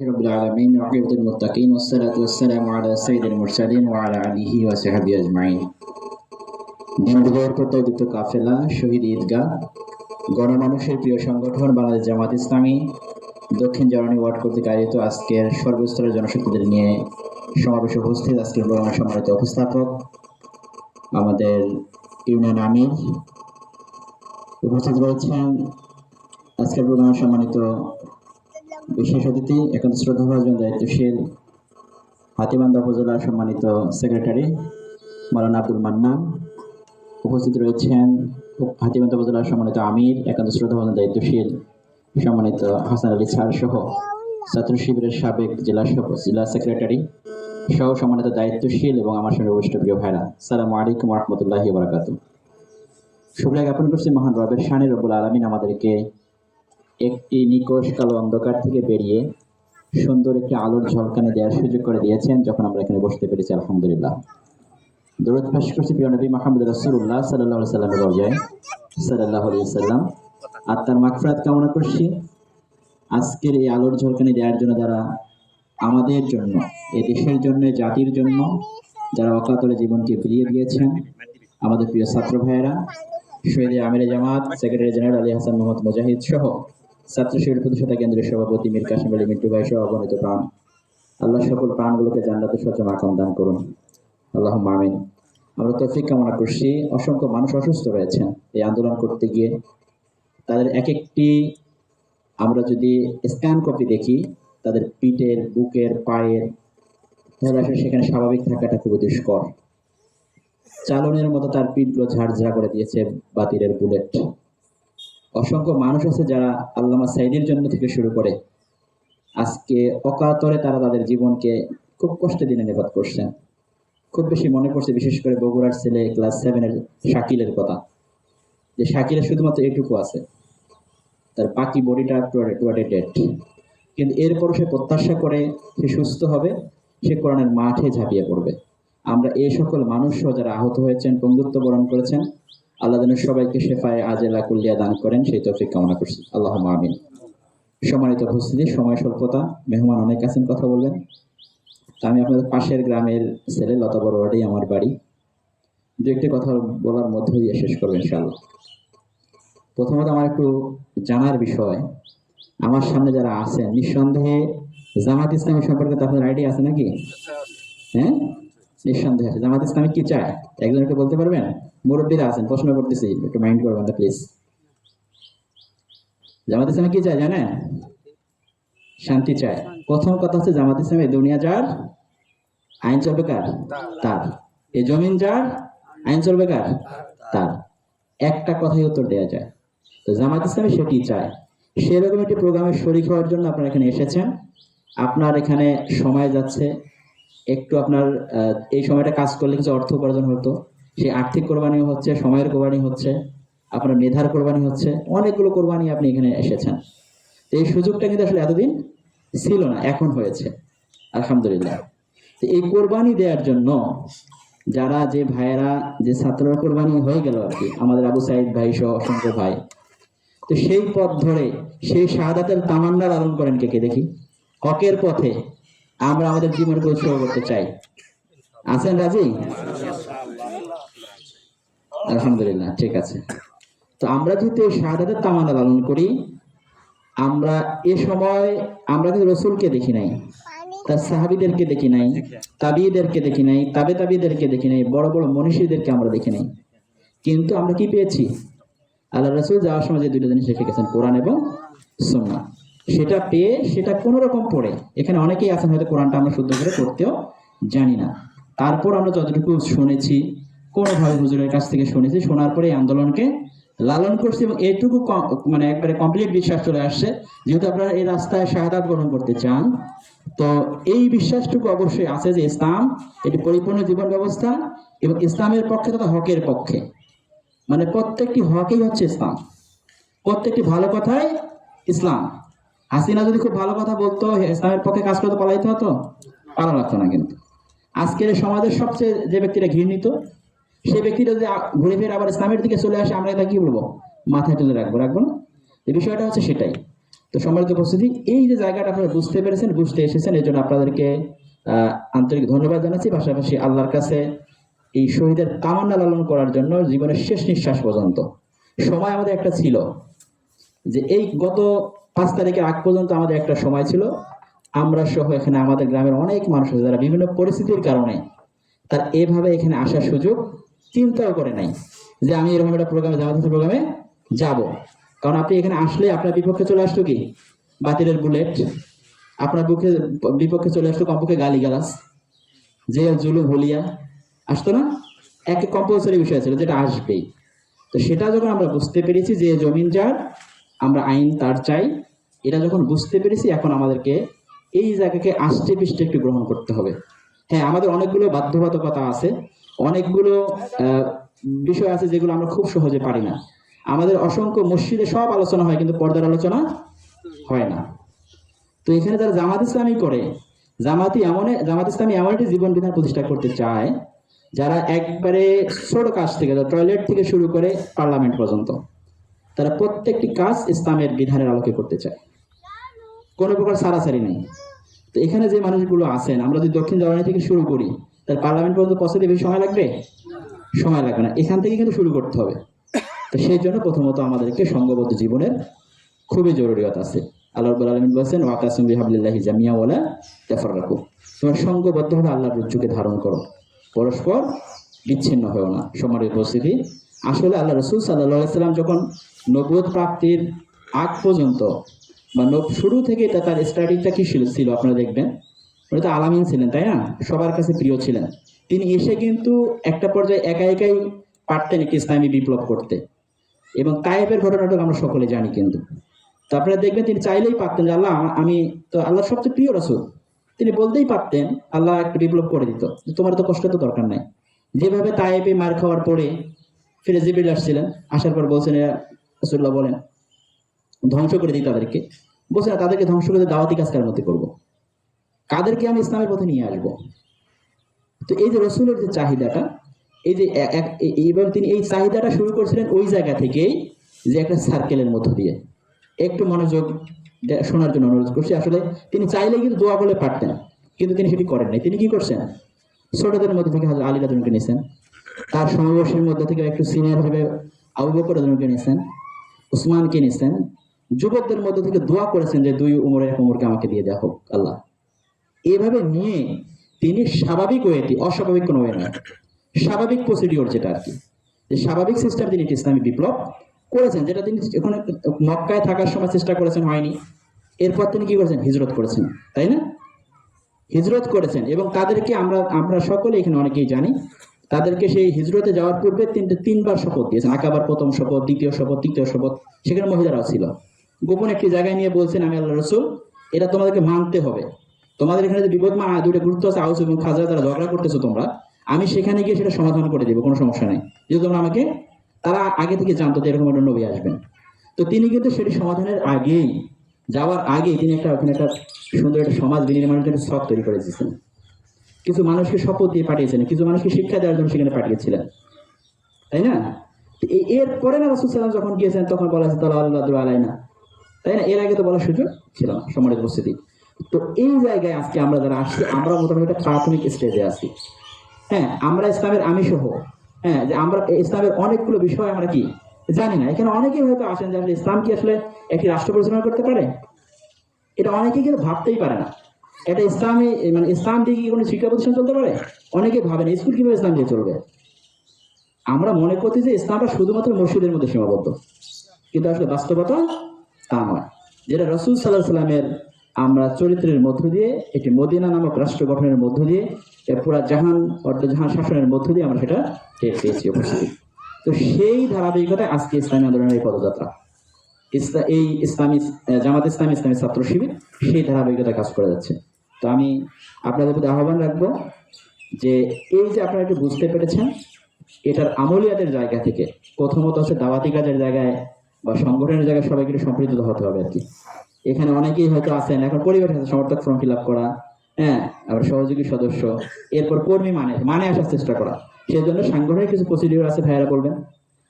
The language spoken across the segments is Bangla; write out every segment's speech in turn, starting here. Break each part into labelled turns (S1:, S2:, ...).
S1: رب العالمين وعقبة المتقين والصلاة والسلام على سيد المرسلين وعلى آله وصحبه أجمعين দিনদুপুর প্রত্যয়িত কাফেলা শহীদ ঈদগাহ গণমানুষের প্রিয় সংগঠন বাংলাদেশ জামাত ইসলামী দক্ষিণ জার্মানি ওয়ার্ড কর্তৃক আয়োজিত আজকের সর্বস্তরের জনশক্তিদের নিয়ে সমাবেশে উপস্থিত আজকের প্রোগ্রামের সম্মানিত উপস্থাপক আমাদের ইউনিয়ন আমির উপস্থিত রয়েছেন আজকের প্রোগ্রামের সম্মানিত বিশেষ অতিথি একান্ত শ্রদ্ধাভাজন দায়িত্বশীল হাতিবান্ধা উপজেলার সম্মানিত সেক্রেটারি মালানা আব্দুল মান্নান। উপস্থিত রয়েছেন হাতিবান্ধা উপজেলার সম্মানিত আমির একান্ত শ্রদ্ধাভাজন দায়িত্বশীল সম্মানিত হাসান আলী স্যার সহ ছাত্র শিবিরের সাবেক জেলা জেলা সেক্রেটারি সহ সম্মানিত দায়িত্বশীল এবং আমার সঙ্গে উপস্থিত প্রিয় ভাইরা সালামু আলাইকুম রহমতুল্লাহি বারাকাত শুভরা জ্ঞাপন করছি মহান রবের শানে রবুল আলমিন আমাদেরকে একটি নিকোষ কালো অন্ধকার থেকে বেরিয়ে সুন্দর একটি আলোর ঝলকানি দেওয়ার সুযোগ করে দিয়েছেন যখন আমরা এখানে বসতে পেরেছি, আলহামদুলিল্লাহ। দৌলত ফাঁস করছি প্রিয় নবী মাহমুদ রসুল্লাহ সাল্লাহ সাল্লামের রজায় সাল্লাহ সাল্লাম। আর তার মাকফরাত কামনা করছি। আজকের এই আলোর ঝলকানি দেওয়ার জন্য যারা আমাদের জন্য, এই দেশের জন্য জাতির জন্য, যারা অকাতরে জীবনকে ফিরিয়ে দিয়েছেন, আমাদের প্রিয় ছাত্র ভাইয়েরা, শহীদ আমির জামাত, সেক্রেটারি জেনারেল আলী হাসান মোহাম্মদ মুজাহিদ সহ ছাত্র শিবির প্রতিষ্ঠাতা কেন্দ্রের সভাপতি মীর কাশিম আলী মিন্টু ভাই সহ অগণিত প্রাণ। আল্লাহ সকল প্রাণগুলোকে জান্নাতে সচ্চ মাকাম দান করুন। আল্লাহ মামিন আমরা তৌফিক কামনা করছি। অসংখ্য মানুষ অসুস্থ রয়েছেন এই আন্দোলন করতে গিয়ে। তাদের এক একটি আমরা যদি স্ক্যান কপি দেখি, তাদের পিঠের, বুকের, পায়ের, তাহলে আসলে সেখানে স্বাভাবিক থাকাটা খুবই দুষ্কর। চালনের মতো তার পিঠগুলো ঝাড়ঝাড়া করে দিয়েছে বাতিলের বুলেট। অসংখ্য মানুষ আছে যারা আল্লামা সাইদের জন্য থেকে শুরু করে আজকে অকাতরে তারা তাদের জীবনকে খুব কষ্টে দিনে নিপাত করছেন খুব বেশি মনে পড়ছে, বিশেষ করে বগুড়ার ছেলে ক্লাস সেভেনের শাকিলের কথা। যে শাকিলের শুধুমাত্র এটুকু আছে। তার বাকি বডিটা ডেট কিন্তু এরপরও সে প্রত্যাশা করে সে সুস্থ হবে, সে কোরআনের মাঠে ঝাঁপিয়ে পড়বে। আমরা এই সকল মানুষও যারা আহত হয়েছেন, বন্ধুত্ব বরণ করেছেন আল্লাহ যেন সবাইকে শেফায় আজেলা কুল্লিয়া দান করেন সেই তৌফিক কামনা করছি। আল্লাহ আমিন। সম্মানিত উপস্থিতি সময় স্বল্পতা মেহমান অনেক আছেন কথা বলবেন। তা আমি আপনাদের পাশের গ্রামের ছেলে লতা বড়োয়াডি আমার বাড়ি। দু একটি কথা বলার মধ্য দিয়ে শেষ করব ইনশাআল্লাহ। প্রথমত আমার একটু জানার বিষয় আমার সামনে যারা আছেন নিঃসন্দেহে জামাত ইসলামী সম্পর্কে তো আপনার আইডিয়া আছে নাকি? হ্যাঁ? নিঃসন্দেহে আছে। জামাত ইসলামী কি চায়? একজন একটু বলতে পারবেন? মুরব্বীরা আছেন, প্রশ্ন করতেছি, একটু মাইন্ড করবেন না প্লিজ জামাত ইসলামী কি চায়, জানেন? শান্তি চায়। প্রথম কথা হচ্ছে জামাত ইসলামী দুনিয়া যার আইন চলবে কার? তার। এই জমিন যার আইন চলবে কার? তার। একটা কথাই উত্তর দেওয়া যায়। তো জামাত ইসলামী সেটি চায়। সেরকম একটি প্রোগ্রামে শরিক হওয়ার জন্য আপনারা এখানে এসেছেন। আপনার এখানে সময় যাচ্ছে। একটু আপনার এই সময়টা কাজ করলে কিছু অর্থ উপার্জন হতো। সেই আর্থিক কোরবানি হচ্ছে, সময়ের কোরবানি হচ্ছে, আপনার মেধার কোরবানি হচ্ছে, অনেকগুলো কোরবানি আপনি এখানে এসেছেন। তো এই সুযোগটা কিন্তু আসলে এতদিন ছিল না, এখন হয়েছে, আলহামদুলিল্লাহ। তো এই কোরবানি দেওয়ার জন্য যারা, যে ভাইয়েরা, যে ছাত্ররা কোরবানি হয়ে গেল আর কি, আমাদের আবু সাইদ ভাই সহ অসংখ্য ভাই, তো সেই পথ ধরে, সেই শাহাদাতের তামান্না লালন করেন কে কে দেখি? হকের পথে আমরা আমাদের জীবনকে উৎসর্গ করতে চাই। আছেন রাজি? আলহামদুলিল্লাহ, ঠিক আছে। তো আমরা যেহেতু এই শাহাদাতের তামান্না লালন করি, আমরা এ সময় আমরা কিন্তু রসুলকে দেখি নাই, তার সাহাবিদেরকে দেখি নাই তাবিদেরকে দেখি নাই, তাবে তাবিদেরকে দেখি নাই, বড় বড় মনীষীদেরকে আমরা দেখি নাই। কিন্তু আমরা কি পেয়েছি? আল্লাহ রসুল যাওয়ার সময় যে দুটো জিনিস রেখে গেছেন, কোরআন এবং সুন্না সেটা পেয়ে, সেটা কোনো রকম পড়ে। এখানে অনেকেই আছেন, হয়তো কোরআনটা আমরা শুদ্ধ করে পড়তেও জানি না। তারপর আমরা যতটুকু শুনেছি কোনোভাবে হুজুরের কাছ থেকে শুনেছি। শোনার পরে আন্দোলনকে লালন করছি এবং এটুকু মানে একবারে কমপ্লিট বিশ্বাস চলে আসছে। যেহেতু আপনারা এই রাস্তায় শাহাদাত গ্রহণ করতে চান, তো এই বিশ্বাসটুকু অবশ্যই আছে যে ইসলাম এটি পরিপূর্ণ জীবন ব্যবস্থা এবং ইসলামের পক্ষে তথা হকের পক্ষে। মানে প্রত্যেকটি হকই হচ্ছে ইসলাম। প্রত্যেকটি ভালো কথাই ইসলাম। হাসিনা যদি খুব ভালো কথা বলতো, ইসলামের পক্ষে কাজ করতে পালাইতে হতো পালা লাগতো না কিন্তু। আজকের সমাজের সবচেয়ে যে ব্যক্তিরা ঘৃণিত সেই ব্যক্তিটা যদি ঘুরে ফিরে আবার ইসলামের দিকে চলে আসে, আমরা এটা কি বলব? মাথায় তুলে রাখব রাখব না? এই বিষয়টা হচ্ছে সেটাই। তো সম্মানিত উপস্থিতি, এই যে জায়গাটা আপনারা বুঝতে পেরেছেন, বুঝতে এসেছেন, এই জন্য আপনাদেরকে আন্তরিক ধন্যবাদ জানাচ্ছি। পাশাপাশি আল্লাহর কাছে এই শহীদের কামান্না লালন করার জন্য জীবনের শেষ নিঃশ্বাস পর্যন্ত। সময় আমাদের একটা ছিল যে এই গত পাঁচ তারিখের আগ পর্যন্ত আমাদের একটা সময় ছিল। আমরা সহ এখানে আমাদের গ্রামের অনেক মানুষ আছে, যারা বিভিন্ন পরিস্থিতির কারণে তার এভাবে এখানে আসার সুযোগ চিন্তাও করে নাই যে আমি এরকম একটা প্রোগ্রামে জামাত প্রোগ্রামে যাব। কারণ আপনি এখানে আসলে আপনার বিপক্ষে চলে আসতো কি? বাতিলের বুলেট আপনার বুকে, বিপক্ষে চলে আসতো কমপক্ষে গালি গালাস যে জুলুম, হলিয়া। আসতো না? এক কম্পালসারি বিষয় ছিল যেটা আসবেই। তো সেটা যখন আমরা বুঝতে পেরেছি যে জমিন যার, আমরা আইন তার চাই, এটা যখন বুঝতে পেরেছি, এখন আমাদেরকে এই জায়গাকে আষ্টে পৃষ্ঠে একটু গ্রহণ করতে হবে। হ্যাঁ আমাদের অনেকগুলো বাধ্যবাধকতা আছে। অনেকগুলো বিষয় আছে যেগুলো আমরা খুব সহজে পারি না। আমাদের অসংখ্য মসজিদে সব আলোচনা হয়, কিন্তু পর্দার আলোচনা হয় না। তো এখানে যারা জামাত ইসলামী করে, জামাতি এমন জামাত ইসলামী এমন একটি জীবন বিধান প্রতিষ্ঠা করতে চায়, যারা একবারে ছোট কাজ থেকে টয়লেট থেকে শুরু করে পার্লামেন্ট পর্যন্ত, তারা প্রত্যেকটি কাজ ইসলামের বিধানের আলোকে করতে চায়। কোনো প্রকার সারাসারি নেই। তো এখানে যে মানুষগুলো আছেন, আমরা যদি দক্ষিণ জার্মানি থেকে শুরু করি তার পার্লামেন্ট পর্যন্ত পৌঁছাতে বেশি সময় লাগবে? সময় লাগবে না। এখান থেকে কিন্তু শুরু করতে হবে। তো সেই জন্য প্রথমত আমাদেরকে সংঘবদ্ধ জীবনের খুবই জরুরিয়ত আছে। আল্লাহ রব্বুল আলামিন বলেছেন ওয়াকাসিম বিহাবলিল্লাহি জামিয়া ওয়ালা তাফাররাকু। তোমরা সংঘবদ্ধভাবে আল্লাহর রজ্জুকে ধারণ করো। পরস্পর বিচ্ছিন্ন হয়েও না। সমার উপস্থিতি। আসলে আল্লাহ রসুল সাল্লাহ সাল্লাম যখন নবুয়ত প্রাপ্তির আগ পর্যন্ত বা শুরু থেকে তার স্টাডিটা কি ছিল? ছিল, আপনারা দেখবেন। উনি তো আলামিন ছিলেন তাই না? সবার কাছে প্রিয় ছিলেন। তিনি এসে কিন্তু একটা পর্যায়ে একা একাই পারতেন একটি ইসলামী বিপ্লব করতে। এবং তাইবের ঘটনাটা আমরা সকলে জানি কিন্তু। তো আপনারা দেখবেন তিনি চাইলেই পারতেন যে আল্লাহ আমি তো আল্লাহর সবচেয়ে প্রিয় রসুল। তিনি বলতেই পারতেন আল্লাহ একটা বিপ্লব করে দিত। তোমার তো কষ্ট তো দরকার নাই। যেভাবে তাইবে মার খাওয়ার পরে ফিরে জিবিল আসছিলেন আসার পর বলছেন রসুল্লাহ বলেন ধ্বংস করে দিই তাদেরকে। বলছে তাদেরকে ধ্বংস করে দাওয়াতি কাজ কার মধ্যে করব কাদেরকে আমি ইসলামের পথে নিয়ে আসব? তো এই যে রসুলের যে চাহিদাটা, এই যে এবং তিনি এই চাহিদাটা শুরু করেছিলেন ওই জায়গা থেকেই যে একটা সার্কেলের মধ্য দিয়ে। একটু মনোযোগ শোনার জন্য অনুরোধ করছি। আসলে তিনি চাইলে কিন্তু দোয়া বলে পারতেন, কিন্তু তিনি সেটি করেন নাই। তিনি কি করছেন? ছোটদের মধ্যে থেকে হাজর আলী রাজনকে নিয়েছেন তার সমাবেশের মধ্যে থেকে একটু সিনিয়র ভাবে আবু বকর রাজনকে নিয়েছেন উসমানকে নিয়েছেন যুবকদের মধ্যে থেকে দোয়া করেছেন যে, দুই উমরের এক উমরকে আমাকে দিয়ে দেওয়া হোক, আল্লাহ। এভাবে নিয়ে তিনি স্বাভাবিক ওয়েতে অস্বাভাবিক কোনো ওয়ে নয়। স্বাভাবিক প্রসিডিওর যেটা আর কি। যে স্বাভাবিক সিস্টেম তিনি একটি ইসলামী বিপ্লব করেছেন, যেটা তিনি ওখানে মক্কায় থাকার সময় চেষ্টা করেছেন হয়নি। এরপর তিনি কি করেছেন? হিজরত করেছেন, তাই না? হিজরত করেছেন এবং তাদেরকে আমরা আমরা সকলে এখানে অনেকেই জানি, তাদেরকে সেই হিজরতে যাওয়ার পূর্বে তিনটে, তিনবার শপথ দিয়েছেন। আকাবার প্রথম শপথ, দ্বিতীয় শপথ, তৃতীয় শপথ, সেখানে মহিলারাও ছিল। গোপন একটি জায়গায় নিয়ে বলছেন, আমি আল্লাহ রসুল, এটা তোমাদেরকে মানতে হবে। তোমাদের এখানে যে বিপদ মান দুটো গুরুত্ব আছে, আউস এবং খাজা তারা ঝগড়া করতেছো তোমরা, আমি সেখানে গিয়ে সেটা সমাধান করে দেবো, কোনো সমস্যা নেই। যদি তোমরা আমাকে, তারা আগে থেকে জানতো যে এরকম একটা নবী আসবেন। তো তিনি কিন্তু সেটি সমাধানের আগেই, যাওয়ার আগেই তিনি একটা, ওখানে একটা সুন্দর একটা সমাজ বিনির্মাণের জন্য শখ তৈরি করে দিয়েছেন। কিছু মানুষকে শপথ দিয়ে পাঠিয়েছেন, কিছু মানুষকে শিক্ষা দেওয়ার জন্য সেখানে পাঠিয়েছিলেন। তাই না? তো এই- এর পরে না রসুল সাল্লাম যখন গিয়েছেন, তখন বলা হয়েছে তালা আল্লাহ আলাই না তাই না? এর আগে তো বলার সুযোগ ছিল না সমাজের উপস্থিতি। তো এই জায়গায় আজকে আমরা যারা আসছি আমরা মোটামুটি একটা প্রাথমিক স্টেজে আছি। হ্যাঁ আমরা ইসলামের আমি সহ হ্যাঁ যে আমরা ইসলামের অনেকগুলো বিষয় আমরা কি জানি না। এখানে অনেকেই হয়তো আসেন যে আসলে ইসলাম কি আসলে একটি রাষ্ট্র পরিচালনা করতে পারে? এটা অনেকেই কিন্তু ভাবতেই পারে না। এটা ইসলামী মানে ইসলাম দিয়ে কি কোনো শিক্ষা প্রতিষ্ঠান চলতে পারে? অনেকে ভাবে না স্কুল কীভাবে ইসলাম দিয়ে চলবে? আমরা মনে করছি যে ইসলামটা শুধুমাত্র মসজিদের মধ্যে সীমাবদ্ধ। কিন্তু আসলে বাস্তবতা তা নয়। যেটা রসুল সাল্লাহ সাল্লামের আমরা চরিত্রের মধ্য দিয়ে, একটি মদিনা নামক রাষ্ট্র গঠনের মধ্য দিয়ে পুরা জাহান, অর্ধ জাহান শাসনের মধ্য দিয়ে আমরা সেটা টের পেয়েছি উপস্থিতি তো সেই ধারাবাহিকতায় আজকে ইসলামী আন্দোলনের এই পদযাত্রা। ইসলা, এই ইসলামী জামাত ইসলামী ইসলামী ছাত্র শিবির সেই ধারাবাহিকতায় কাজ করে যাচ্ছে। তো আমি আপনাদের প্রতি আহ্বান রাখব যে এই যে আপনারা একটু বুঝতে পেরেছেন, এটার আমলিয়াতের জায়গা থেকে, প্রথমত হচ্ছে দাওয়াতি কাজের জায়গায় বা সংগঠনের জায়গায় সবাইকে সম্পৃক্ত হতে হবে আর কি। এখানে অনেকেই হয়তো আছেন, এখন পরিবার আছে সমর্থক ফর্ম ফিল আপ করা হ্যাঁ আবার সহযোগী সদস্য, এরপর কর্মী মানে মানে আসার চেষ্টা করা। সেই জন্য সাংগঠনিক কিছু প্রসিডিওর আছে, ভাইয়ারা বলবেন।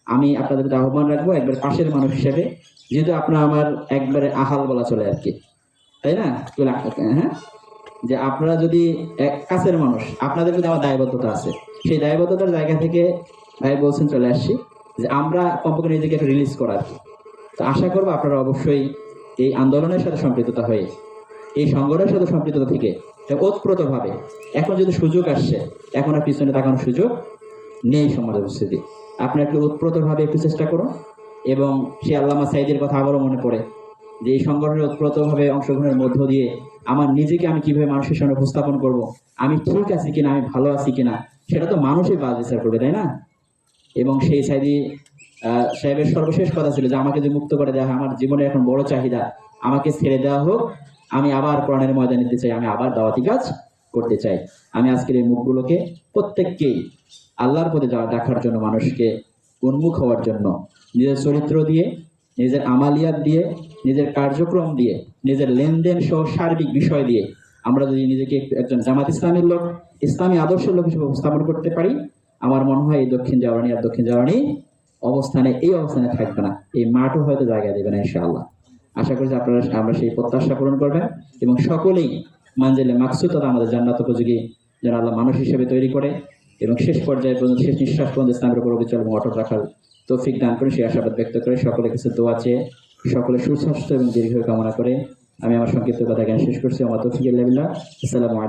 S1: আমি আপনাদের আহ্বান রাখব, একবার পাশের মানুষ হিসেবে, যেহেতু আপনার আমার একবারে আহাল বলা চলে আর কি। তাই না? হ্যাঁ? যে আপনারা যদি এক, কাছের মানুষ, আপনাদের প্রতি আমার দায়বদ্ধতা আছে। সেই দায়বদ্ধতার জায়গা থেকে ভাই বলছেন, চলে আসছি। যে আমরা কমপক্ষে নিজেকে একটু রিলিজ করার তো আশা করব আপনারা অবশ্যই এই আন্দোলনের সাথে সম্পৃক্ততা হয়ে, এই সংগঠনের সাথে সম্পৃক্ততা থেকে ওতপ্রোত ভাবে এখন যদি সুযোগ আসছে এখন আর পিছনে তাকানোর সুযোগ নেই সমাজ উপস্থিতি আপনারা একটু ওতপ্রোত ভাবে একটু চেষ্টা করুন এবং সেই আল্লামা সাইদের কথা আবারও মনে পড়ে যে এই সংগঠনের ওতপ্রোতভাবে অংশগ্রহণের মধ্য দিয়ে আমার নিজেকে আমি কীভাবে মানুষের সামনে উপস্থাপন করব, আমি ঠিক আছি কিনা, আমি ভালো আছি কিনা, সেটা তো মানুষই বাজ বিচার করবে, তাই না? এবং সেই সাইদি সাহেবের সর্বশেষ কথা ছিল যে, আমাকে যে মুক্ত করে দেওয়া হয়, আমার জীবনে এখন বড় চাহিদা, আমাকে ছেড়ে দেওয়া হোক, আমি আবার প্রাণের ময়দানে নিতে চাই, আমি আবার দাওয়াতি কাজ করতে চাই। আমি আজকের এই মুখগুলোকে প্রত্যেককেই আল্লাহর পথে যাওয়া দেখার জন্য, মানুষকে উন্মুখ হওয়ার জন্য, নিজের চরিত্র দিয়ে, নিজের আমালিয়াত দিয়ে, নিজের কার্যক্রম দিয়ে, নিজের লেনদেন সহ সার্বিক বিষয় দিয়ে, আমরা যদি নিজেকে একজন জামাত ইসলামের লোক, ইসলামী আদর্শের লোক হিসেবে উপস্থাপন করতে পারি, আমার মনে হয় এই দক্ষিণ জাওয়ানি আর দক্ষিণ জাওয়ানি অবস্থানে, এই অবস্থানে থাকবে না। এই মাঠও হয়তো জায়গা দেবে না, ইনশাআল্লাহ। আশা করছি আপনারা, আমরা সেই প্রত্যাশা পূরণ করবেন এবং সকলেই মানজেলে মাকসুদ তথা আমাদের জান্নাত উপযোগী, যেন আল্লাহ মানুষ হিসেবে তৈরি করে এবং শেষ পর্যায়ে পর্যন্ত, শেষ নিঃশ্বাস পর্যন্ত ইসলামের উপর অবিচল এবং অটল রাখার তৌফিক দান করে সেই আশাবাদ ব্যক্ত করে সকলে কিছু দোয়া চেয়ে সকলে সুস্বাস্থ্য এবং দীর্ঘ কামনা করে আমি আমার সংক্ষিপ্ত কথা জ্ঞান শেষ করছি। আমার তৌফিক আসসালামু আলাইকুম।